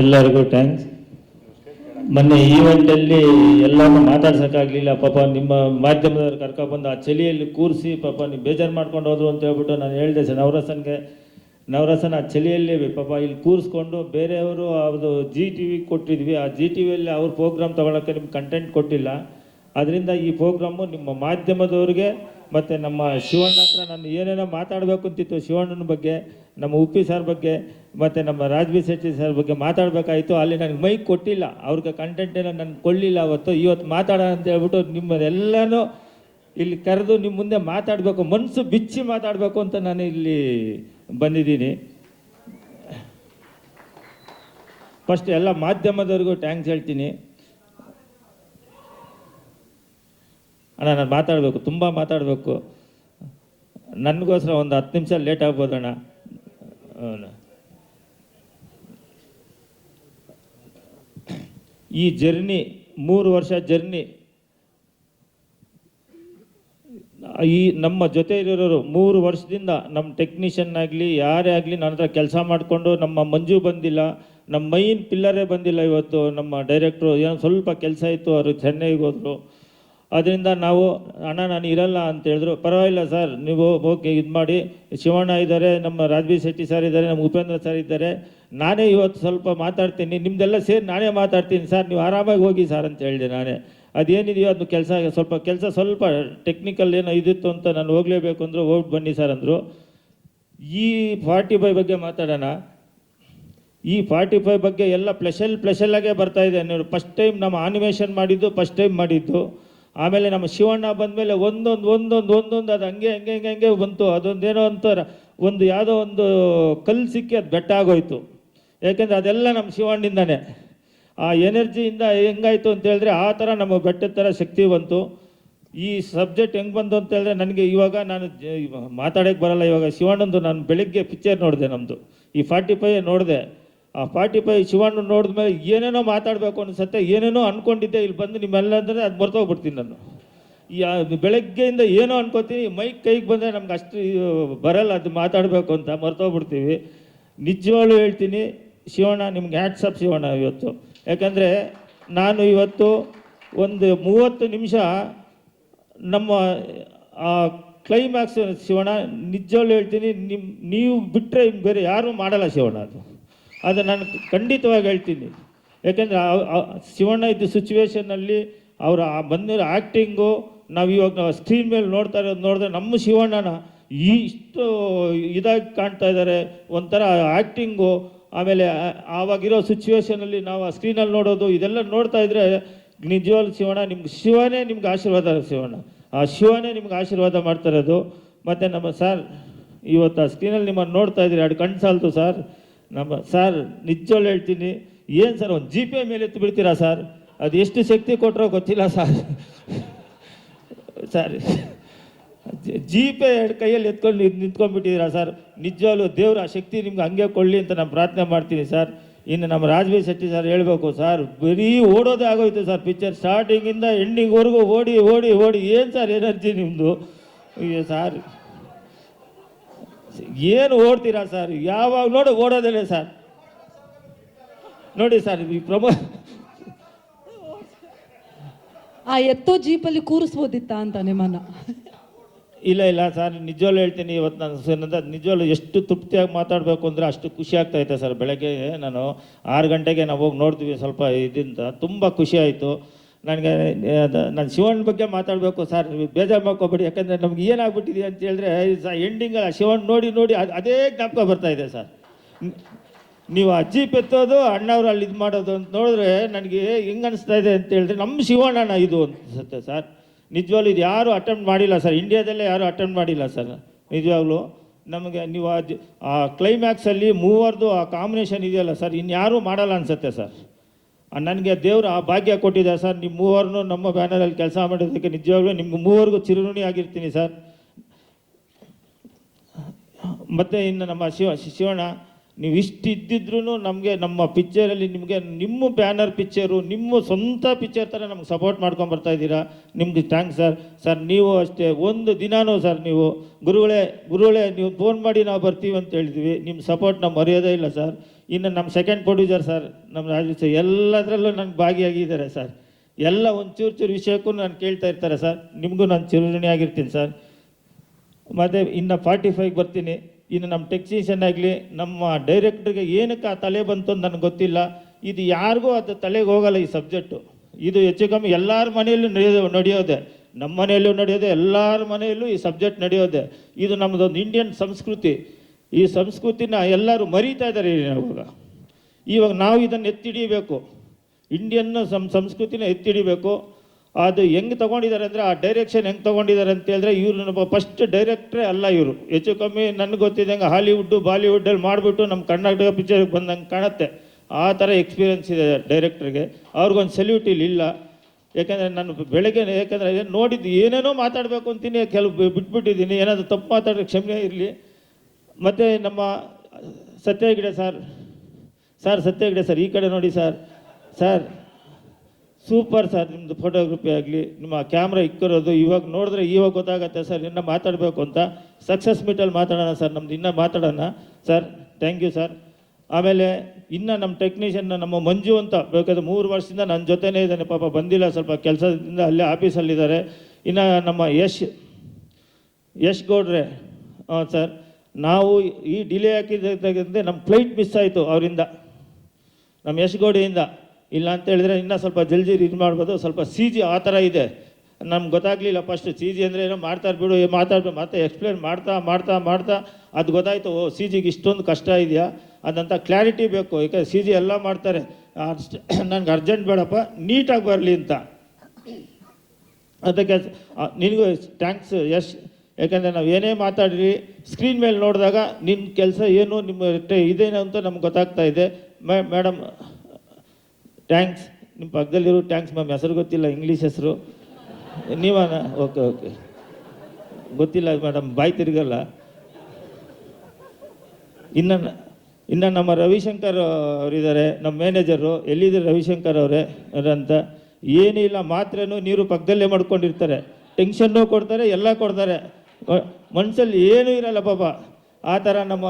ಎಲ್ಲರಿಗೂ ಥ್ಯಾಂಕ್ಸ್ ಮೊನ್ನೆ ಈವೆಂಟಲ್ಲಿ ಎಲ್ಲನೂ ಮಾತಾಡ್ಸೋಕ್ಕಾಗಲಿಲ್ಲ. ಪಾಪ ನಿಮ್ಮ ಮಾಧ್ಯಮದವ್ರು ಕರ್ಕೊಬಂದು ಆ ಚಳಿಯಲ್ಲಿ ಕೂರಿಸಿ ಪಾಪ ನೀವು ಬೇಜಾರು ಮಾಡ್ಕೊಂಡು ಹೋದ್ರು ಅಂತ ಹೇಳ್ಬಿಟ್ಟು ನಾನು ಹೇಳಿದೆ ಸರ್ ನವರಸನ್ಗೆ ನವರಸನ ಆ ಚಳಿಯಲ್ಲಿ ಪಾಪ ಇಲ್ಲಿ ಕೂರಿಸ್ಕೊಂಡು ಬೇರೆಯವರು ಅದು ಜಿ ಟಿ ವಿ ಕೊಟ್ಟಿದ್ವಿ. ಆ ಜಿ ಟಿ ವಿಯಲ್ಲಿ ಅವ್ರ ಪ್ರೋಗ್ರಾಮ್ ತೊಗೊಳಕ್ಕೆ ನಿಮ್ಗೆ ಕಂಟೆಂಟ್ ಕೊಟ್ಟಿಲ್ಲ. ಅದರಿಂದ ಈ ಪ್ರೋಗ್ರಾಮು ನಿಮ್ಮ ಮಾಧ್ಯಮದವ್ರಿಗೆ ಮತ್ತು ನಮ್ಮ ಶಿವಣ್ಣ ಹತ್ರ ನಾನು ಏನೇನೋ ಮಾತಾಡಬೇಕು ಅಂತಿತ್ತು ಶಿವಣ್ಣನ ಬಗ್ಗೆ, ನಮ್ಮ ಉಪ್ಪಿ ಸರ್ ಬಗ್ಗೆ, ಮತ್ತು ನಮ್ಮ ರಾಜ್ಬಿ ಶೆಟ್ಟಿ ಸರ್ ಬಗ್ಗೆ ಮಾತಾಡಬೇಕಾಯಿತು. ಅಲ್ಲಿ ನನಗೆ ಮೈಕ್ ಕೊಟ್ಟಿಲ್ಲ. ಅವ್ರಿಗೆ ಕಂಟೆಂಟ್ ಏನೋ ನನಗೆ ಕೊಡಲಿಲ್ಲ ಅವತ್ತು. ಇವತ್ತು ಮಾತಾಡೋಣ ಅಂತ ಹೇಳ್ಬಿಟ್ಟು ನಿಮ್ಮದೆಲ್ಲನೂ ಇಲ್ಲಿ ಕರೆದು ನಿಮ್ಮ ಮುಂದೆ ಮಾತಾಡಬೇಕು ಮನಸ್ಸು ಬಿಚ್ಚಿ ಮಾತಾಡಬೇಕು ಅಂತ ನಾನು ಇಲ್ಲಿ ಬಂದಿದ್ದೀನಿ. ಫಸ್ಟ್ ಎಲ್ಲ ಮಾಧ್ಯಮದವ್ರಿಗೂ ಟ್ಯಾಂಕ್ಸ್ ಹೇಳ್ತೀನಿ. ಅಣ್ಣ, ನಾನು ಮಾತಾಡಬೇಕು, ತುಂಬ ಮಾತಾಡಬೇಕು. ನನಗೋಸ್ಕರ ಒಂದು ಹತ್ತು ನಿಮಿಷ ಲೇಟ್ ಆಗ್ಬೋದಣ್ಣ. ಈ ಜರ್ನಿ ಮೂರು ವರ್ಷ ಜರ್ನಿ ಈ ನಮ್ಮ ಜೊತೆ ಇರೋರು ಮೂರು ವರ್ಷದಿಂದ ನಮ್ಮ ಟೆಕ್ನಿಷಿಯನ್ ಆಗಲಿ, ಯಾರೇ ಆಗಲಿ ನನ್ನ ಹತ್ರ ಕೆಲಸ ಮಾಡಿಕೊಂಡು ನಮ್ಮ ಮಂಜು ಬಂದಿಲ್ಲ, ನಮ್ಮ ಮೈನ್ ಪಿಲ್ಲರೇ ಬಂದಿಲ್ಲ ಇವತ್ತು ನಮ್ಮ ಡೈರೆಕ್ಟ್ರು ಏನೋ ಸ್ವಲ್ಪ ಕೆಲಸ ಇತ್ತು, ಅವರು ಚೆನ್ನೈಗೆ ಹೋದರು. ಅದರಿಂದ ನಾವು, ಅಣ್ಣ, ನಾನು ಇರಲ್ಲ ಅಂತ ಹೇಳಿದ್ರು. ಪರವಾಗಿಲ್ಲ ಸರ್, ನೀವು ಓಕೆ ಇದು ಮಾಡಿ. ಶಿವಣ್ಣ ಇದ್ದಾರೆ, ನಮ್ಮ ರಾಜ್ಬಿ ಶೆಟ್ಟಿ ಸರ್ ಇದ್ದಾರೆ, ನಮ್ಮ ಉಪೇಂದ್ರ ಸರ್ ಇದ್ದಾರೆ. ನಾನೇ ಇವತ್ತು ಸ್ವಲ್ಪ ಮಾತಾಡ್ತೀನಿ. ನಿಮ್ಮದೆಲ್ಲ ಸೇರಿ ನಾನೇ ಮಾತಾಡ್ತೀನಿ ಸರ್. ನೀವು ಆರಾಮಾಗಿ ಹೋಗಿ ಸರ್ ಅಂತ ಹೇಳಿದೆ ನಾನೇ. ಅದೇನಿದೆಯೋ ಅದು ಕೆಲಸ, ಸ್ವಲ್ಪ ಕೆಲಸ ಸ್ವಲ್ಪ ಟೆಕ್ನಿಕಲ್ ಏನೋ ಇದಿತ್ತು ಅಂತ ನಾನು ಹೋಗಲೇಬೇಕು ಅಂದರು, ಹೋಗಿ ಬನ್ನಿ ಸರ್ ಅಂದರು. ಈ ಫಾರ್ಟಿ ಫೈವ್ ಬಗ್ಗೆ ಮಾತಾಡೋಣ. ಈ ಫಾರ್ಟಿ ಫೈವ್ ಬಗ್ಗೆ ಎಲ್ಲ ಪ್ಲೆಷಲ್ ಪ್ಲೆಷಲ್ಲಾಗೆ ಬರ್ತಾ ಇದೆ. ಫಸ್ಟ್ ಟೈಮ್ ನಮ್ಮ ಆನಿಮೇಷನ್ ಮಾಡಿದ್ದು ಫಸ್ಟ್ ಟೈಮ್ ಮಾಡಿದ್ದು. ಆಮೇಲೆ ನಮ್ಮ ಶಿವಣ್ಣ ಬಂದಮೇಲೆ ಒಂದೊಂದು ಒಂದೊಂದು ಒಂದೊಂದು, ಅದು ಹಂಗೆ ಹಂಗೆ ಹಂಗೆ ಹಂಗೆ ಬಂತು. ಅದೊಂದೇನೋ ಅಂತಾರೆ ಒಂದು ಯಾವುದೋ ಒಂದು ಕಲ್ಲು ಸಿಕ್ಕಿ ಅದು ಬೆಟ್ಟ ಆಗೋಯ್ತು. ಯಾಕೆಂದರೆ ಅದೆಲ್ಲ ನಮ್ಮ ಶಿವಣ್ಣಿಂದನೇ. ಆ ಎನರ್ಜಿಯಿಂದ ಹೆಂಗಾಯ್ತು ಅಂತ ಹೇಳಿದ್ರೆ ಆ ಥರ ನಮ್ಮ ಬೆಟ್ಟದ ಥರ ಶಕ್ತಿ ಬಂತು. ಈ ಸಬ್ಜೆಕ್ಟ್ ಹೆಂಗೆ ಬಂತು ಅಂತ ಹೇಳಿದ್ರೆ ನನಗೆ ಇವಾಗ ನಾನು ಮಾತಾಡೋಕ್ಕೆ ಬರಲ್ಲ. ಇವಾಗ ಶಿವಣ್ಣಂದು ನಾನು ಬೆಳಿಗ್ಗೆ ಪಿಕ್ಚರ್ ನೋಡಿದೆ ನಮ್ಮದು ಈ ಫಾರ್ಟಿ ಫೈವ್ ನೋಡಿದೆ. ಆ ಫಾರ್ಟಿ ಫೈವ್ ಶಿವಣ್ಣ ನೋಡಿದ ಮೇಲೆ ಏನೇನೋ ಮಾತಾಡಬೇಕು ಅನ್ಸುತ್ತೆ, ಏನೇನೋ ಅನ್ಕೊಂಡಿದ್ದೆ, ಇಲ್ಲಿ ಬಂದು ನಿಮ್ಮೆಲ್ಲ ಅಂದರೆ ಅದು ಮರ್ತೋಗ್ಬಿಡ್ತೀನಿ ನಾನು. ಆ ಬೆಳಗ್ಗೆಯಿಂದ ಏನೋ ಅನ್ಕೋತೀನಿ ಮೈಕ್ ಕೈಗೆ ಬಂದರೆ ನಮ್ಗೆ ಅಷ್ಟು ಬರಲ್ಲ, ಅದು ಮಾತಾಡಬೇಕು ಅಂತ ಮರ್ತೋಗ್ಬಿಡ್ತೀವಿ ನಿಜವಾಗ್ಲೂ ಹೇಳ್ತೀನಿ, ಶಿವಣ್ಣ, ನಿಮ್ಗೆ ಹ್ಯಾಟ್ಸಪ್ ಶಿವಣ್ಣ ಇವತ್ತು. ಯಾಕಂದರೆ ನಾನು ಇವತ್ತು ಒಂದು ಮೂವತ್ತು ನಿಮಿಷ ನಮ್ಮ, ಆ ಕ್ಲೈಮ್ಯಾಕ್ಸ್ ಶಿವಣ್ಣ, ನಿಜವಾಗ್ಲೂ ಹೇಳ್ತೀನಿ ನಿಮ್ಮ ನೀವು ಬಿಟ್ಟರೆ ಬೇರೆ ಯಾರೂ ಮಾಡಲ್ಲ ಶಿವಣ್ಣ ಅದು. ಅದು ನಾನು ಖಂಡಿತವಾಗಿ ಹೇಳ್ತೀನಿ. ಯಾಕೆಂದರೆ ಶಿವಣ್ಣ ಇದ್ದ ಸಿಚುವೇಶನಲ್ಲಿ ಅವರ ಬಂದಿರೋ ಆ್ಯಕ್ಟಿಂಗು ನಾವು ಇವಾಗ ಸ್ಕ್ರೀನ್ ಮೇಲೆ ನೋಡ್ತಾ ಇರೋದು ನೋಡಿದ್ರೆ ನಮ್ಮ ಶಿವಣ್ಣನ ಇಷ್ಟು ಇದಾಗಿ ಕಾಣ್ತಾ ಇದ್ದಾರೆ ಒಂಥರ ಆ್ಯಕ್ಟಿಂಗು ಆಮೇಲೆ ಆವಾಗಿರೋ ಸಿಚುವೇಶನಲ್ಲಿ ನಾವು ಆ ಸ್ಕ್ರೀನಲ್ಲಿ ನೋಡೋದು, ಇದೆಲ್ಲ ನೋಡ್ತಾ ಇದ್ರೆ ನಿಜವಾಗ್ಲು ಶಿವಣ್ಣ ನಿಮ್ಗೆ, ಶಿವನೇ ನಿಮ್ಗೆ ಆಶೀರ್ವಾದ ಶಿವಣ್ಣ. ಆ ಶಿವನೇ ನಿಮ್ಗೆ ಆಶೀರ್ವಾದ ಮಾಡ್ತಾ ಇರೋದು. ಮತ್ತು ನಮ್ಮ ಸರ್ ಇವತ್ತು ಆ ಸ್ಕ್ರೀನಲ್ಲಿ ನಿಮ್ಮನ್ನು ನೋಡ್ತಾ ಇದ್ದೀರಿ, ಎರಡು ಕಣ್ಣು ಸಾಲ್ತು ಸರ್ ನಮ್ಮ ಸರ್ ನಿಜವಾಗ್ಲೂ ಹೇಳ್ತೀನಿ, ಏನು ಸರ್, ಒಂದು ಜಿ ಪಿ ಮೇಲೆ ಎತ್ತು ಬಿಡ್ತೀರಾ ಸರ್? ಅದು ಎಷ್ಟು ಶಕ್ತಿ ಕೊಟ್ಟರೋ ಗೊತ್ತಿಲ್ಲ ಸರ್. ಸರ್ ಜಿ ಪೇ ಎರಡು ಕೈಯಲ್ಲಿ ಎತ್ಕೊಂಡು ನಿಂತ್- ನಿಂತ್ಕೊಂಡ್ಬಿಟ್ಟಿದ್ದೀರಾ ಸರ್? ನಿಜವಾಗ್ಲೂ ದೇವ್ರ ಆ ಶಕ್ತಿ ನಿಮ್ಗೆ ಹಂಗೆ ಕೊಡಲಿ ಅಂತ ನಾನು ಪ್ರಾರ್ಥನೆ ಮಾಡ್ತೀನಿ ಸರ್. ಇನ್ನು ನಮ್ಮ ರಾಜಬೀರ್ ಶೆಟ್ಟಿ ಸರ್ ಹೇಳಬೇಕು, ಸರ್, ಬರೀ ಓಡೋದೇ ಆಗೋಯ್ತು ಸರ್, ಪಿಕ್ಚರ್ ಸ್ಟಾರ್ಟಿಂಗಿಂದ ಎಂಡಿಂಗ್ವರೆಗೂ ಓಡಿ ಓಡಿ ಓಡಿ, ಏನು ಸರ್, ಎನರ್ಜಿ ನಿಮ್ಮದು ಅಯ್ಯೋ ಸರ್. ಏನು ಓಡ್ತೀರಾ ಸರ್? ಯಾವಾಗ ನೋಡು ಓಡೋದಿಲ್ಲ ಸರ್. ನೋಡಿ ಸರ್ ಈ ಪ್ರಮೋ ಆ ಎತ್ತೋ ಜೀಪಲ್ಲಿ ಕೂರಿಸ್ಬೋದಿತ್ತ ಅಂತ ನಿಮ್ಮನ್ನ? ಇಲ್ಲ ಇಲ್ಲ ಸರ್ ನಿಜವಾಗ್ಲೂ ಹೇಳ್ತೀನಿ ಇವತ್ತು ನಾನು ಸುನಂದ ನಿಜವಾಗ್ಲೂ ಎಷ್ಟು ತೃಪ್ತಿಯಾಗಿ ಮಾತಾಡಬೇಕು ಅಂದರೆ ಅಷ್ಟು ಖುಷಿ ಆಗ್ತಾ ಸರ್. ಬೆಳಗ್ಗೆ ನಾನು ಆರು ಗಂಟೆಗೆ ನಾವು ಹೋಗಿ ನೋಡ್ತೀವಿ ಸ್ವಲ್ಪ ಇದರಿಂದ. ತುಂಬ ಖುಷಿ ಆಯಿತು. ನನಗೆ ನಾನು ಶಿವಣ್ಣ ಬಗ್ಗೆ ಮಾತಾಡಬೇಕು ಸರ್ ನೀವು ಬೇಜಾರು ಮಾಡ್ಕೋಬೇಡಿ. ಯಾಕಂದರೆ ನಮ್ಗೆ ಏನಾಗ್ಬಿಟ್ಟಿದೆ ಅಂತ ಹೇಳಿದ್ರೆ ಎಂಡಿಂಗ್ ಶಿವಣ್ಣ ನೋಡಿ ನೋಡಿ ಅದು, ಅದೇ ಜ್ಞಾಪಕ ಬರ್ತಾ ಇದೆ ಸರ್. ನೀವು ಅಜ್ಜಿ ಪೆತ್ತೋದು ಅಣ್ಣವ್ರು ಅಲ್ಲಿ ಇದು ಮಾಡೋದು ಅಂತ ನೋಡಿದ್ರೆ ನನಗೆ ಹೆಂಗೆ ಅನಿಸ್ತಾ ಇದೆ ಅಂತ ಹೇಳಿದ್ರೆ, ನಮ್ಮ ಶಿವಣ್ಣನ ಇದು ಅನ್ಸುತ್ತೆ ಸರ್. ನಿಜವಾಗ್ಲೂ ಇದು ಯಾರು ಅಟೆಂಪ್ಟ್ ಮಾಡಿಲ್ಲ ಸರ್. ಇಂಡಿಯಾದಲ್ಲೇ ಯಾರು ಅಟೆಂಪ್ಟ್ ಮಾಡಿಲ್ಲ ಸರ್. ನಿಜವಾಗ್ಲೂ ನಮಗೆ ನೀವು ಆ ಕ್ಲೈಮ್ಯಾಕ್ಸಲ್ಲಿ ಮೂವರ್ದು ಆ ಕಾಂಬಿನೇಷನ್ ಇದೆಯಲ್ಲ ಸರ್ ಇನ್ಯಾರೂ ಮಾಡಲ್ಲ ಅನಿಸುತ್ತೆ ಸರ್. ನನಗೆ ದೇವರು ಆ ಭಾಗ್ಯ ಕೊಟ್ಟಿದೆ ಸರ್. ನಿಮ್ಮ ಮೂವರನ್ನು ನಮ್ಮ ಬ್ಯಾನರಲ್ಲಿ ಕೆಲಸ ಮಾಡೋದಕ್ಕೆ ನಿಜವಾಗ್ಲೂ ನಿಮ್ಮ ಮೂವರಿಗೂ ಚಿರುಣಿ ಆಗಿರ್ತೀನಿ ಸರ್. ಮತ್ತು ಇನ್ನು ನಮ್ಮ ಶಿವ, ಶಿವಣ್ಣ, ನೀವು ಇಷ್ಟು ಇದ್ದಿದ್ರೂ ನಮಗೆ ನಮ್ಮ ಪಿಕ್ಚರಲ್ಲಿ ನಿಮಗೆ ನಿಮ್ಮ ಬ್ಯಾನರ್ ಪಿಕ್ಚರು ನಿಮ್ಮ ಸ್ವಂತ ಪಿಕ್ಚರ್ ಥರ ನಮ್ಗೆ ಸಪೋರ್ಟ್ ಮಾಡ್ಕೊಂಡು ಬರ್ತಾ ಇದ್ದೀರಾ? ನಿಮ್ಗೆ ಥ್ಯಾಂಕ್ಸ್ ಸರ್ ಸರ್, ನೀವು ಅಷ್ಟೇ, ಒಂದು ದಿನಾನೂ ಸರ್ ನೀವು ಗುರುಗಳೇ ಗುರುಗಳೇ, ನೀವು ಫೋನ್ ಮಾಡಿ ನಾವು ಬರ್ತೀವಿ ಅಂತ ಹೇಳಿದ್ವಿ. ನಿಮ್ಮ ಸಪೋರ್ಟ್ ನಾವು ಮರೆಯೋದೇ ಇಲ್ಲ ಸರ್ ಇನ್ನು ನಮ್ಮ ಸೆಕೆಂಡ್ ಪ್ರೊಡ್ಯೂಸರ್ ಸರ್ ನಮ್ಮ ರಾಜು ಎಲ್ಲದರಲ್ಲೂ ನನಗೆ ಭಾಗಿಯಾಗಿದ್ದಾರೆ ಸರ್ ಎಲ್ಲ ಒಂಚೂರು ಚೂರು ವಿಷಯಕ್ಕೂ ನಾನು ಕೇಳ್ತಾ ಇರ್ತಾರೆ ಸರ್ ನಿಮಗೂ ನಾನು ಚಿರುಣಿ ಆಗಿರ್ತೀನಿ ಸರ್ ಮತ್ತು ಇನ್ನು ಫಾರ್ಟಿ ಫೈವ್ಗೆ ಬರ್ತೀನಿ. ಇನ್ನು ನಮ್ಮ ಟೆಕ್ನಿಷಿಯನ್ ಆಗಲಿ, ನಮ್ಮ ಡೈರೆಕ್ಟ್ರಿಗೆ ಏನಕ್ಕೆ ಆ ತಲೆ ಬಂತು ಅಂತ ನನಗೆ ಗೊತ್ತಿಲ್ಲ. ಇದು ಯಾರಿಗೂ ಅದು ತಲೆಗೆ ಹೋಗಲ್ಲ ಈ ಸಬ್ಜೆಕ್ಟು ಇದು ಹೆಚ್ಚು ಕಮ್ಮಿ ಎಲ್ಲರ ಮನೆಯಲ್ಲೂ ನಡೆಯೋದು ನಡೆಯೋದೆ. ನಮ್ಮ ಮನೆಯಲ್ಲೂ ನಡೆಯೋದೆ, ಎಲ್ಲರ ಮನೆಯಲ್ಲೂ ಈ ಸಬ್ಜೆಕ್ಟ್ ನಡೆಯೋದೆ. ಇದು ನಮ್ಮದೊಂದು ಇಂಡಿಯನ್ ಸಂಸ್ಕೃತಿ. ಈ ಸಂಸ್ಕೃತಿನ ಎಲ್ಲರೂ ಮರೀತಾ ಇದ್ದಾರೆ ಇವಾಗ. ಇವಾಗ ನಾವು ಇದನ್ನು ಎತ್ತಿಡಿಬೇಕು. ಇಂಡಿಯನ್ ಸಂ, ಸಂಸ್ಕೃತಿನ ಎತ್ತಿಡಿಬೇಕು. ಅದು ಹೆಂಗೆ ತೊಗೊಂಡಿದ್ದಾರೆ ಅಂದರೆ ಆ ಡೈರೆಕ್ಷನ್ ಹೆಂಗೆ ತೊಗೊಂಡಿದ್ದಾರೆ ಅಂತ ಹೇಳಿದ್ರೆ ಇವರು ಫಸ್ಟ್ ಡೈರೆಕ್ಟ್ರೇ ಅಲ್ಲ ಇವರು. ಹೆಚ್ಚು ಕಮ್ಮಿ ನನಗೆ ಗೊತ್ತಿದ್ದಂಗೆ ಹಾಲಿವುಡ್ಡು ಬಾಲಿವುಡ್ಡಲ್ಲಿ ಮಾಡಿಬಿಟ್ಟು ನಮ್ಮ ಕರ್ನಾಟಕ ಪಿಕ್ಚರ್ಗೆ ಬಂದಂಗೆ ಕಾಣುತ್ತೆ. ಆ ಥರ ಎಕ್ಸ್ಪೀರಿಯನ್ಸ್ ಇದೆ ಡೈರೆಕ್ಟ್ರಿಗೆ ಅವ್ರಿಗೊಂದು ಸೆಲ್ಯೂಟ್ ಇಲ್ಲಿ ಇಲ್ಲ. ಯಾಕೆಂದರೆ ನಾನು ಬೆಳಗ್ಗೆ, ಯಾಕಂದರೆ ನೋಡಿದ್ದು ಏನೇನೋ ಮಾತಾಡಬೇಕು ಅಂತೀನಿ, ಕೆಲವು ಬಿಟ್ಬಿಟ್ಟಿದ್ದೀನಿ. ಏನಾದರೂ ತಪ್ಪು ಮಾತಾಡೋಕ್ಕೆ ಕ್ಷಮೆ ಇರಲಿ. ಮತ್ತು ನಮ್ಮ ಸತ್ಯ ಸರ್ ಸರ್ ಸತ್ಯ ಸರ್ ಈ ಕಡೆ ನೋಡಿ ಸರ್ ಸರ್ ಸೂಪರ್ ಸರ್ ನಿಮ್ಮದು ಫೋಟೋಗ್ರಫಿ ಆಗಲಿ, ನಿಮ್ಮ ಕ್ಯಾಮ್ರಾ ಇಕ್ಕಿರೋದು, ಇವಾಗ ನೋಡಿದ್ರೆ ಇವಾಗ ಗೊತ್ತಾಗತ್ತೆ ಸರ್ ಇನ್ನೂ ಮಾತಾಡಬೇಕು ಅಂತ. ಸಕ್ಸಸ್ ಮೀಟಲ್ಲಿ ಮಾತಾಡೋಣ ಸರ್ ನಮ್ದು ಇನ್ನೂ ಮಾತಾಡೋಣ. ಸರ್ ಥ್ಯಾಂಕ್ ಯು ಸರ್ ಆಮೇಲೆ ಇನ್ನು ನಮ್ಮ ಟೆಕ್ನಿಷಿಯನ್ನ ನಮ್ಮ ಮಂಜು ಅಂತ, ಬೇಕಾದ್ರೆ ಮೂರು ವರ್ಷದಿಂದ ನನ್ನ ಜೊತೆನೇ ಇದ್ದಾನೆ, ಪಾಪ ಬಂದಿಲ್ಲ ಸ್ವಲ್ಪ ಕೆಲಸದಿಂದ ಅಲ್ಲೇ ಆಫೀಸಲ್ಲಿದ್ದಾರೆ ಇನ್ನು ನಮ್ಮ ಯಶ್ ಯಶ್ ಗೌಡ್ರೆ, ಹಾಂ ಸರ್ ನಾವು ಈ ಡಿಲೇ ಹಾಕಿದ್ದಂತೆ ನಮ್ಮ ಫ್ಲೈಟ್ ಮಿಸ್ ಆಯಿತು ಅವರಿಂದ ನಮ್ಮ ಯಶ್ ಗೌಡೆಯಿಂದ ಇಲ್ಲ ಅಂತ ಹೇಳಿದ್ರೆ ಇನ್ನೂ ಸ್ವಲ್ಪ ಜಲ್ದಿ ಇದು ಮಾಡ್ಬೋದು, ಸ್ವಲ್ಪ ಸಿ ಜಿ ಆ ಥರ ಇದೆ. ನಮ್ಗೆ ಗೊತ್ತಾಗಲಿಲ್ಲ ಫಸ್ಟ್ ಸಿ ಜಿ ಅಂದರೆ ಏನೋ ಮಾಡ್ತಾರೆ ಬಿಡು ಮಾತಾಡ್ಬೇಕು ಮತ್ತೆ ಎಕ್ಸ್ಪ್ಲೇನ್ ಮಾಡ್ತಾ ಮಾಡ್ತಾ ಮಾಡ್ತಾ, ಅದು ಗೊತ್ತಾಯಿತು, ಓ ಸಿ ಜಿಗೆ ಇಷ್ಟೊಂದು ಕಷ್ಟ ಇದೆಯಾ? ಅದಂಥ ಕ್ಲಾರಿಟಿ ಬೇಕು ಯಾಕಂದ್ರೆ ಸಿ ಜಿ ಎಲ್ಲ ಮಾಡ್ತಾರೆ. ಅಷ್ಟು ನನಗೆ ಅರ್ಜೆಂಟ್ ಬೇಡಪ್ಪ ನೀಟಾಗಿ ಬರಲಿ ಅಂತ. ಅದಕ್ಕೆ ನಿನಗೂ ಥ್ಯಾಂಕ್ಸ್ ಯಶ್ ಯಾಕಂದರೆ ನಾವು ಏನೇ ಮಾತಾಡಿರಿ ಸ್ಕ್ರೀನ್ ಮೇಲೆ ನೋಡಿದಾಗ ನಿನ್ನ ಕೆಲಸ ಏನು, ನಿಮ್ಮ ಇದೇನು ಅಂತ ನಮ್ಗೆ ಗೊತ್ತಾಗ್ತಾ ಇದೆ. ಮೇಡಮ್ ಥ್ಯಾಂಕ್ಸ್ ನಿಮ್ಮ ಪಕ್ಕದಲ್ಲಿರೋ ಥ್ಯಾಂಕ್ಸ್ ಮ್ಯಾಮ್ ಹೆಸರು ಗೊತ್ತಿಲ್ಲ ಇಂಗ್ಲೀಷ್ ಹೆಸರು. ನೀವನ ಓಕೆ ಓಕೆ ಗೊತ್ತಿಲ್ಲ ಮೇಡಮ್, ಬಾಯ್ ತಿರುಗಲ್ಲ. ಇನ್ನು ಇನ್ನು ನಮ್ಮ ರವಿಶಂಕರ್ ಅವರಿದ್ದಾರೆ, ನಮ್ಮ ಮ್ಯಾನೇಜರು ಎಲ್ಲಿದ್ದಾರೆ ರವಿಶಂಕರ್ ಅವರೇ ಅಂತ. ಏನಿಲ್ಲ, ಮಾತ್ರೆನೂ ನೀರು ಪಕ್ಕದಲ್ಲೇ ಮಾಡ್ಕೊಂಡಿರ್ತಾರೆ. ಟೆನ್ಷನ್ನು ಕೊಡ್ತಾರೆ, ಎಲ್ಲ ಕೊಡ್ತಾರೆ. ಮನಸ್ಸಲ್ಲಿ ಏನೂ ಇರಲ್ಲ ಪಾಪ. ಆ ಥರ ನಮ್ಮ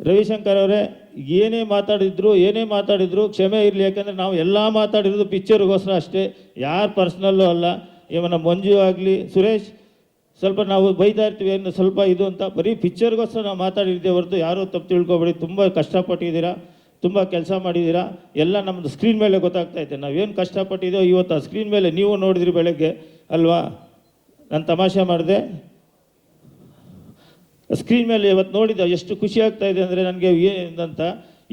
ರವಿಶಂಕರ್ ಅವರೇ, ಏನೇ ಮಾತಾಡಿದ್ರು ಏನೇ ಮಾತಾಡಿದ್ರು ಕ್ಷಮೆ ಇರಲಿ, ಯಾಕಂದರೆ ನಾವು ಎಲ್ಲ ಮಾತಾಡಿರೋದು ಪಿಕ್ಚರ್ಗೋಸ್ಕರ ಅಷ್ಟೇ. ಯಾರು ಪರ್ಸ್ನಲ್ಲೂ ಅಲ್ಲ. ಇವನ ಮಂಜು ಆಗಲಿ, ಸುರೇಶ್, ಸ್ವಲ್ಪ ನಾವು ಬೈತಾ ಇರ್ತೀವಿ ಏನು ಸ್ವಲ್ಪ ಇದು ಅಂತ, ಬರೀ ಪಿಕ್ಚರ್ಗೋಸ್ಕರ ನಾವು ಮಾತಾಡಿದ್ದೆ ಹೊರತು ಯಾರೂ ತಪ್ಪು ತಿಳ್ಕೊಬೇಡಿ. ತುಂಬ ಕಷ್ಟಪಟ್ಟಿದ್ದೀರಾ. ತುಂಬ ಕೆಲಸ ಮಾಡಿದ್ದೀರಾ. ಎಲ್ಲ ನಮ್ಮದು ಸ್ಕ್ರೀನ್ ಮೇಲೆ ಗೊತ್ತಾಗ್ತಾ ಇದೆ. ನಾವೇನು ಕಷ್ಟಪಟ್ಟಿದ್ದೋ ಇವತ್ತು ಆ ಸ್ಕ್ರೀನ್ ಮೇಲೆ ನೀವು ನೋಡಿದ್ರಿ ಬೆಳಗ್ಗೆ, ಅಲ್ವಾ? ನಾನು ತಮಾಷೆ ಮಾಡಿದೆ. ಸ್ಕ್ರೀನ್ ಮೇಲೆ ಇವತ್ತು ನೋಡಿದ ಎಷ್ಟು ಖುಷಿ ಆಗ್ತಾ ಇದೆ ಅಂದರೆ ನನಗೆ ಏನಂತ,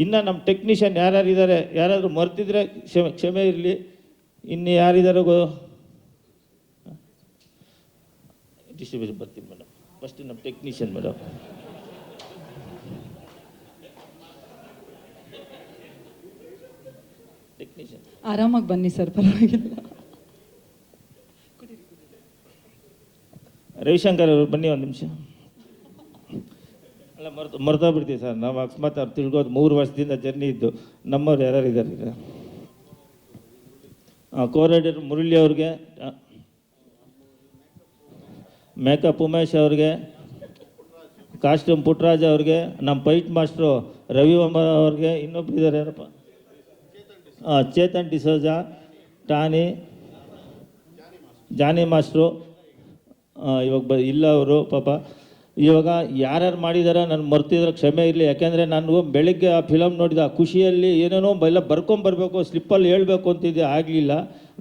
ಇನ್ನು ನಮ್ಮ ಟೆಕ್ನಿಷಿಯನ್ ಯಾರ್ಯಾರು ಇದ್ದಾರೆ ಯಾರಾದರೂ ಮರ್ತಿದ್ರೆ ಕ್ಷಮೆ ಕ್ಷಮೆ ಇರಲಿ. ಇನ್ನು ಯಾರಿದ್ದಾರೆ ಗೋ ಡಿಸ್ಟ್ರಿಬ್ಯೂಷನ್ ಬರ್ತೀನಿ ಮೇಡಮ್ ಫಸ್ಟ್ ನಮ್ಮ ಟೆಕ್ನಿಷಿಯನ್ ಮೇಡಮ್ ಟೆಕ್ನಿಷಿಯನ್ ಆರಾಮಾಗಿ ಬನ್ನಿ ಸರ್, ಪರವಾಗಿಲ್ಲ. ರವಿಶಂಕರ್ ಅವರು ಬನ್ನಿ ಒಂದು ನಿಮಿಷ. ಅಲ್ಲ, ಮರ್ತು, ಮರ್ತೋಗ್ಬಿಡ್ತೀವಿ ಸರ್. ನಾವು ಅಕಸ್ಮಾತ್ ಅವ್ರು ತಿಳ್ಕೋದು ಮೂರು ವರ್ಷದಿಂದ ಜರ್ನಿ ಇದ್ದು ನಮ್ಮವ್ರು ಯಾರು ಇದ್ದಾರೆ ಈಗ? ಕೋರಾಡರ್ ಮುರಳಿ ಅವ್ರಿಗೆ ಮೇಕಪ್ ಉಮೇಶ್ ಅವ್ರಿಗೆ ಕಾಸ್ಟ್ಯೂಮ್ ಪುಟ್ಟರಾಜ್ ಅವ್ರಿಗೆ ನಮ್ಮ ಪೈಟ್ ಮಾಸ್ಟ್ರು ರವಿ ಅವ್ರಿಗೆ ಇನ್ನೊಬ್ರು ಇದ್ದಾರೆ ಯಾರಪ್ಪ? Chetan D'Souza Tony Johnny master. ಇವಾಗ ಬ ಇಲ್ಲ ಅವರು, ಪಾಪ. ಇವಾಗ ಯಾರ್ಯಾರು ಮಾಡಿದಾರ ನಾನು ಮರ್ತಿದ್ರೆ ಕ್ಷಮೆ ಇರಲಿ. ಯಾಕೆಂದರೆ ನಾನು ಬೆಳಗ್ಗೆ ಆ ಫಿಲಮ್ ನೋಡಿದ, ಆ ಖುಷಿಯಲ್ಲಿ ಏನೇನೋ ಎಲ್ಲ ಬರ್ಕೊಂಬರ್ಬೇಕು ಸ್ಲಿಪ್ಪಲ್ಲಿ ಹೇಳಬೇಕು ಅಂತಿದ್ದೆ, ಆಗಲಿಲ್ಲ.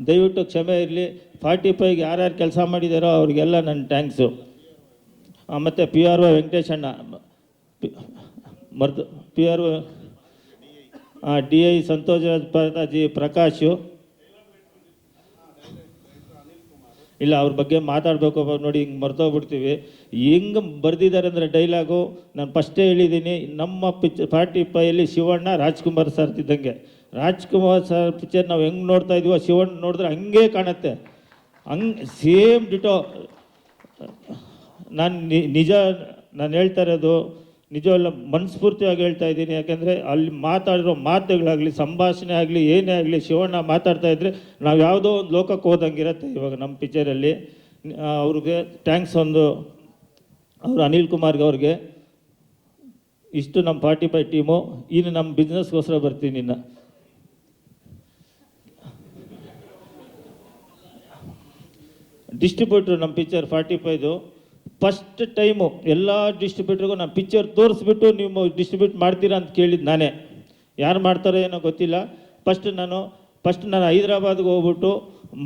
ದಯವಿಟ್ಟು ಕ್ಷಮೆ ಇರಲಿ. ಫಾರ್ಟಿ ಫೈವ್ಗೆ ಯಾರ್ಯಾರು ಕೆಲಸ ಮಾಡಿದಾರೋ ಅವ್ರಿಗೆಲ್ಲ ನನ್ನ ಥ್ಯಾಂಕ್ಸು ಮತ್ತು ಪಿ ಆರ್ ಒ ವೆಂಕಟೇಶಣ್ಣ ಅಣ್ಣ. P- R O D I Santosh Prakash. ಇಲ್ಲ ಅವ್ರ ಬಗ್ಗೆ ಮಾತಾಡಬೇಕು ನೋಡಿ ಹಿಂಗೆ ಮರ್ತೋಗ್ಬಿಡ್ತೀವಿ. ಹೆಂಗೆ ಬರೆದಿದ್ದಾರೆ ಅಂದರೆ ಡೈಲಾಗು ನಾನು ಫಸ್ಟೇ ಹೇಳಿದ್ದೀನಿ ನಮ್ಮ ಪಿಚ್ ಪಾರ್ಟಿ ಪೈಯಲ್ಲಿ ಶಿವಣ್ಣ ರಾಜ್ಕುಮಾರ್ ಸರ್ ಇದ್ದಂಗೆ. ರಾಜ್ಕುಮಾರ್ ಸರ್ ಪಿಕ್ಚರ್ ನಾವು ಹೆಂಗೆ ನೋಡ್ತಾ ಇದೀವೋ ಶಿವಣ್ಣ ನೋಡಿದ್ರೆ ಹಂಗೆ ಕಾಣುತ್ತೆ. ಹಂಗೆ ಸೇಮ್ ಡಿಟೋ ನಾನು ನಿಜ ನಾನು ಹೇಳ್ತಾ ಇರೋದು ನಿಜವಲ್ಲ ಮನಸ್ಫೂರ್ತಿಯಾಗಿ ಹೇಳ್ತಾ ಇದ್ದೀನಿ. ಯಾಕೆಂದರೆ ಅಲ್ಲಿ ಮಾತಾಡಿರೋ ಮಾತುಗಳಾಗಲಿ, ಸಂಭಾಷಣೆ ಆಗಲಿ, ಏನೇ ಆಗಲಿ, ಶಿವಣ್ಣ ಮಾತಾಡ್ತಾ ಇದ್ದರೆ ನಾವು ಯಾವುದೋ ಒಂದು ಲೋಕಕ್ಕೆ ಹೋದಂಗಿರತ್ತೆ ಇವಾಗ ನಮ್ಮ ಪಿಕ್ಚರಲ್ಲಿ ಅವ್ರಿಗೆ ಥ್ಯಾಂಕ್ಸ್ ಒಂದು, ಅವರು ಅನಿಲ್ ಕುಮಾರ್ಗೆ ಅವ್ರಿಗೆ. ಇಷ್ಟು ನಮ್ಮ ಫಾರ್ಟಿ ಫೈವ್ ಟೀಮು ಇನ್ನು ನಮ್ಮ ಬಿಸ್ನೆಸ್ಗೋಸ್ಕರ ಬರ್ತೀನಿ ಇನ್ನು ಡಿಸ್ಟ್ರಿಬ್ಯೂಟ್ರು ನಮ್ಮ picture forty five first time ಎಲ್ಲ ಡಿಸ್ಟ್ರಿಬ್ಯೂಟ್ರಿಗೂ ನಮ್ಮ ಪಿಕ್ಚರ್ ತೋರಿಸ್ಬಿಟ್ಟು ನೀವು ಡಿಸ್ಟ್ರಿಬ್ಯೂಟ್ ಮಾಡ್ತೀರಾ ಅಂತ ಕೇಳಿದ್ದು ನಾನೇ. ಯಾರು ಮಾಡ್ತಾರೋ ಏನೋ ಗೊತ್ತಿಲ್ಲ. ಫಸ್ಟ್ ನಾನು ಫಸ್ಟ್ ನಾನು ಹೈದ್ರಾಬಾದ್ಗೆ ಹೋಗ್ಬಿಟ್ಟು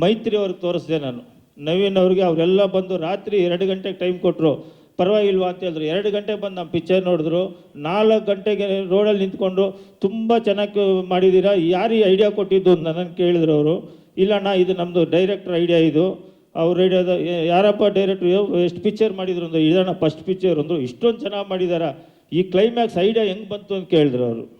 ಮೈತ್ರಿ ಅವ್ರಿಗೆ ತೋರಿಸ್ದೆ ನಾನು. ನವೀನ್ ಅವ್ರಿಗೆ ಅವರೆಲ್ಲ ಬಂದು ರಾತ್ರಿ ಎರಡು ಗಂಟೆಗೆ ಟೈಮ್ ಕೊಟ್ಟರು ಪರವಾಗಿಲ್ವಾ ಅಂತ ಹೇಳಿದ್ರು. ಎರಡು ಗಂಟೆಗೆ ಬಂದು ನಮ್ಮ ಪಿಕ್ಚರ್ ನೋಡಿದ್ರು. ನಾಲ್ಕು ಗಂಟೆಗೆ ರೋಡಲ್ಲಿ ನಿಂತ್ಕೊಂಡು ತುಂಬ ಚೆನ್ನಾಗಿ ಮಾಡಿದ್ದೀರಾ ಯಾರು ಈ ಐಡಿಯಾ ಕೊಟ್ಟಿದ್ದು ಅಂತ ಕೇಳಿದ್ರು ಅವರು. ಇಲ್ಲಣ್ಣ, ಇದು ನಮ್ಮದು ಡೈರೆಕ್ಟ್ರ್ ಐಡಿಯಾ ಇದು. ಅವ್ರ ರೇಡಿಯೋದ ಯಾರಪ್ಪ ಡೈರೆಕ್ಟ್ರು ಎಷ್ಟು ಪಿಕ್ಚರ್ ಮಾಡಿದ್ರು ಅಂದ್ರೆ ಇದಣ್ಣ ಫಸ್ಟ್ ಪಿಕ್ಚರ್ ಅಂದರು, ಇಷ್ಟೊಂದು ಚೆನ್ನಾಗಿ ಮಾಡಿದಾರ. ಈ ಕ್ಲೈಮ್ಯಾಕ್ಸ್ ಐಡಿಯಾ ಹೆಂಗೆ ಬಂತು ಅಂತ ಕೇಳಿದ್ರು ಅವರು.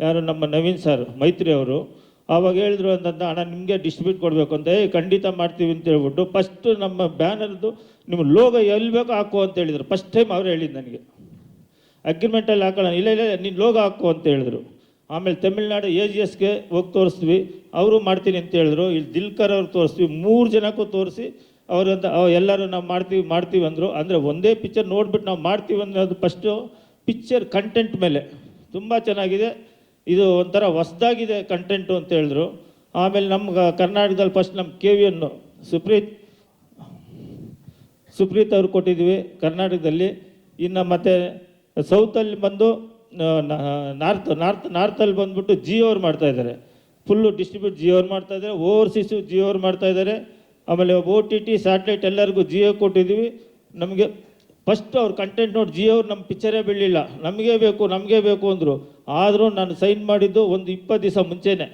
ಯಾರು ನಮ್ಮ ನವೀನ್ ಸರ್ ಮೈತ್ರಿ ಅವರು. ಅವಾಗ ಹೇಳಿದ್ರು ಅಂತಂದ ಅಣ್ಣ, ನಿಮಗೆ ಡಿಸ್ಟ್ರಿಬ್ಯೂಟ್ ಕೊಡಬೇಕು ಅಂತ. ಏ, ಖಂಡಿತ ಮಾಡ್ತೀವಿ ಅಂತ ಹೇಳ್ಬಿಟ್ಟು ಫಸ್ಟ್ ನಮ್ಮ ಬ್ಯಾನರ್ದು ನಿಮ್ಮ ಲೋಗ ಎಲ್ಲಿ ಬೇಕೋ ಹಾಕು ಅಂತ ಹೇಳಿದರು. ಫಸ್ಟ್ ಟೈಮ್ ಅವರು ಹೇಳಿದ್ದು ನನಗೆ. ಅಗ್ರಿಮೆಂಟಲ್ಲಿ ಹಾಕೋಣ ಇಲ್ಲ ಇಲ್ಲ ನೀನು ಲೋಗ ಹಾಕು ಅಂತ ಹೇಳಿದ್ರು. ಆಮೇಲೆ ತಮಿಳ್ನಾಡು ಎ ಜಿ ಎಸ್ಗೆ ಹೋಗಿ ತೋರಿಸ್ತೀವಿ. ಅವರು ಮಾಡ್ತೀನಿ ಅಂತ ಹೇಳಿದ್ರು. ಇಲ್ಲಿ ದಿಲ್ಕರ್ ಅವ್ರು ತೋರಿಸ್ತೀವಿ. ಮೂರು ಜನಕ್ಕೂ ತೋರಿಸಿ ಅವರಂತ ಎಲ್ಲರೂ ನಾವು ಮಾಡ್ತೀವಿ ಮಾಡ್ತೀವಿ ಅಂದರು. ಅಂದರೆ ಒಂದೇ ಪಿಕ್ಚರ್ ನೋಡ್ಬಿಟ್ಟು ನಾವು ಮಾಡ್ತೀವಿ ಅನ್ನೋದು ಫಸ್ಟು ಪಿಕ್ಚರ್ ಕಂಟೆಂಟ್ ಮೇಲೆ. ತುಂಬ ಚೆನ್ನಾಗಿದೆ. ಇದು ಒಂಥರ ಹೊಸ್ದಾಗಿದೆ ಕಂಟೆಂಟು ಅಂತ ಹೇಳಿದ್ರು. ಆಮೇಲೆ ನಮ್ಮ ಕರ್ನಾಟಕದಲ್ಲಿ ಫಸ್ಟ್ ನಮ್ಮ ಕೆ ವಿ ಅನ್ನು ಸುಪ್ರೀತ್ ಸುಪ್ರೀತ್ ಅವರು ಕೊಟ್ಟಿದ್ವಿ ಕರ್ನಾಟಕದಲ್ಲಿ. ಇನ್ನು ಮತ್ತೆ ಸೌತಲ್ಲಿ ಬಂದು ನಾರ್ತ್ ನಾರ್ತ್ ನಾರ್ತಲ್ಲಿ ಬಂದ್ಬಿಟ್ಟು ಜಿಯೋ ಅವ್ರು ಮಾಡ್ತಾ ಇದ್ದಾರೆ. ಫುಲ್ಲು ಡಿಸ್ಟ್ರಿಬ್ಯೂಟ್ ಜಿಯೋ ಅವ್ರು ಮಾಡ್ತಾ ಇದ್ದಾರೆ. ಓವರ್ಸೀಸು ಜಿಯೋ ಅವ್ರು ಮಾಡ್ತಾ ಇದ್ದಾರೆ. ಆಮೇಲೆ ಓ ಟಿ ಟಿ ಸ್ಯಾಟ್ಲೈಟ್ ಎಲ್ಲರಿಗೂ ಜಿಯೋ ಕೊಟ್ಟಿದ್ದೀವಿ. ನಮಗೆ ಫಸ್ಟ್ ಅವ್ರ ಕಂಟೆಂಟ್ ನೋಡಿ ಜಿಯೋ ಅವ್ರು ನಮ್ಮ ಪಿಕ್ಚರೇ ಬೀಳಲಿಲ್ಲ. ನಮಗೆ ಬೇಕು ನಮಗೆ ಬೇಕು ಅಂದರು. ಆದರೂ ನಾನು ಸೈನ್ ಮಾಡಿದ್ದು ಒಂದು ಇಪ್ಪತ್ತು ದಿವಸ ಮುಂಚೆನೇ.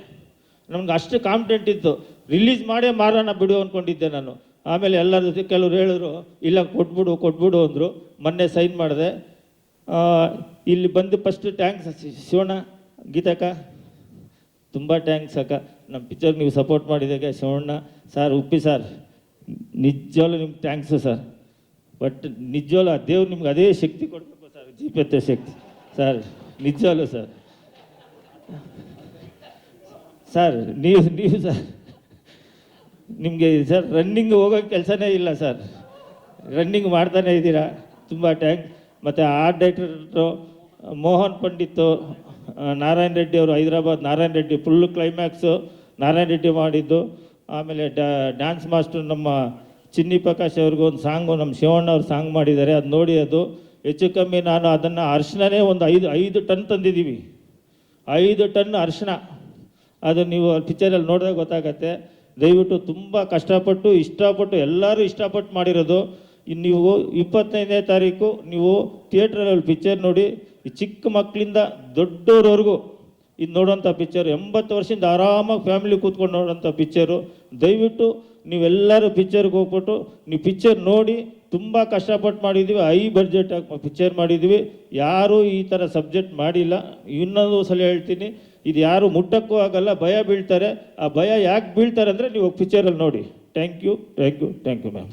ನಮ್ಗೆ ಅಷ್ಟು ಕಾನ್ಫಿಡೆಂಟ್ ಇತ್ತು. ರಿಲೀಸ್ ಮಾಡೇ ಮಾರೋಣ ಬಿಡು ಅಂದ್ಕೊಂಡಿದ್ದೆ ನಾನು. ಆಮೇಲೆ ಎಲ್ಲರ ಜೊತೆ ಕೆಲವ್ರು ಹೇಳಿದ್ರು, ಇಲ್ಲ, ಕೊಟ್ಬಿಡು ಕೊಟ್ಬಿಡು ಅಂದರು. ಮೊನ್ನೆ ಸೈನ್ ಮಾಡಿದೆ. ಇಲ್ಲಿ ಬಂದು ಫಸ್ಟ್ ಟ್ಯಾಂಕ್ಸ್ ಶಿವಣ್ಣ ಗೀತಕ್ಕ ತುಂಬ ಟ್ಯಾಂಕ್ಸ್ ಅಕ್ಕ. ನಮ್ಮ ಪಿಕ್ಚರ್ ನೀವು ಸಪೋರ್ಟ್ ಮಾಡಿದಾಗ ಶಿವಣ್ಣ ಸರ್ ಉಪ್ಪಿ ಸರ್ ನಿಜವಾಗ್ಲೂ ನಿಮ್ಗೆ ಟ್ಯಾಂಕ್ಸು ಸರ್ ಬಟ್ ನಿಜವಾಗ್ಲೂ ಆ ದೇವ್ರು ನಿಮ್ಗೆ ಅದೇ ಶಕ್ತಿ ಕೊಡಬೇಕು ಸರ್ ಜೀಪತ್ತೆ ಶಕ್ತಿ. ಸರ್ ನಿಜವಾಗ್ಲೂ ಸರ್ ಸರ್ ನೀವು ನೀವು ಸರ್ ನಿಮಗೆ ಸರ್ ರನ್ನಿಂಗ್ ಹೋಗೋ ಕೆಲಸನೇ ಇಲ್ಲ ಸರ್ ರನ್ನಿಂಗ್ ಮಾಡ್ತಾನೆ ಇದ್ದೀರಾ. ತುಂಬ ಟ್ಯಾಂಕ್ ಮತ್ತು ಆರ್ಟ್ ಡೈರೆಕ್ಟರ್ ಮೋಹನ್ ಪಂಡಿತ್ ನಾರಾಯಣ ರೆಡ್ಡಿ ಅವರು ಹೈದರಾಬಾದ್, ನಾರಾಯಣ ರೆಡ್ಡಿ ಫುಲ್ ಕ್ಲೈಮ್ಯಾಕ್ಸು ನಾರಾಯಣ ರೆಡ್ಡಿ ಮಾಡಿದ್ದು. ಆಮೇಲೆ ಡ್ಯಾನ್ಸ್ ಮಾಸ್ಟರ್ ನಮ್ಮ ಚಿನ್ನಿ ಪ್ರಕಾಶ್ ಅವ್ರಿಗೂ ಒಂದು ಸಾಂಗು ನಮ್ಮ ಶಿವಣ್ಣ ಅವ್ರು ಸಾಂಗ್ ಮಾಡಿದ್ದಾರೆ, ಅದು ನೋಡಿ ಅದು. ಹೆಚ್ಚು ಕಮ್ಮಿ ನಾನು ಅದನ್ನು ಅರ್ಶಿಣನೇ ಒಂದು ಐದು ಐದು ಟನ್ ತಂದಿದ್ದೀವಿ. ಐದು ಟನ್ ಅರ್ಶಿನ. ಅದು ನೀವು ಪಿಕ್ಚರಲ್ಲಿ ನೋಡಿದಾಗ ಗೊತ್ತಾಗತ್ತೆ. ದಯವಿಟ್ಟು ತುಂಬ ಕಷ್ಟಪಟ್ಟು, ಇಷ್ಟಪಟ್ಟು, ಎಲ್ಲರೂ ಇಷ್ಟಪಟ್ಟು ಮಾಡಿರೋದು. ನೀವು ಇಪ್ಪತ್ತೈದನೇ ತಾರೀಕು ನೀವು ಥಿಯೇಟ್ರಲ್ಲಿ ಪಿಕ್ಚರ್ ನೋಡಿ, ಈ ಚಿಕ್ಕ ಮಕ್ಕಳಿಂದ ದೊಡ್ಡವರವರೆಗೂ ಇದು ನೋಡೋಂಥ ಪಿಕ್ಚರ್ ಎಂಬತ್ತು ವರ್ಷದಿಂದ ಆರಾಮಾಗಿ ಫ್ಯಾಮಿಲಿ ಕೂತ್ಕೊಂಡು ನೋಡೋಂಥ ಪಿಕ್ಚರು ದಯವಿಟ್ಟು ನೀವೆಲ್ಲರೂ ಪಿಕ್ಚರ್ಗೆ ಹೋಗ್ಬಿಟ್ಟು, ನೀವು ಪಿಕ್ಚರ್ ನೋಡಿ ತುಂಬ ಕಷ್ಟಪಟ್ಟು ಮಾಡಿದ್ದೀವಿ ಐ ಬಡ್ಜೆಟ್ ಪಿಕ್ಚರ್ ಮಾಡಿದ್ದೀವಿ ಯಾರೂ ಈ ಥರ ಸಬ್ಜೆಕ್ಟ್ ಮಾಡಿಲ್ಲ. ಇನ್ನೊಂದು ಸಲ ಹೇಳ್ತೀನಿ, ಇದು ಯಾರು ಮುಟ್ಟಕ್ಕೂ ಆಗಲ್ಲ, ಭಯ ಬೀಳ್ತಾರೆ. ಆ ಭಯ ಯಾಕೆ ಬೀಳ್ತಾರೆ ಅಂದರೆ ನೀವು ಪಿಕ್ಚರಲ್ಲಿ ನೋಡಿ. Thank you thank you thank you ma'am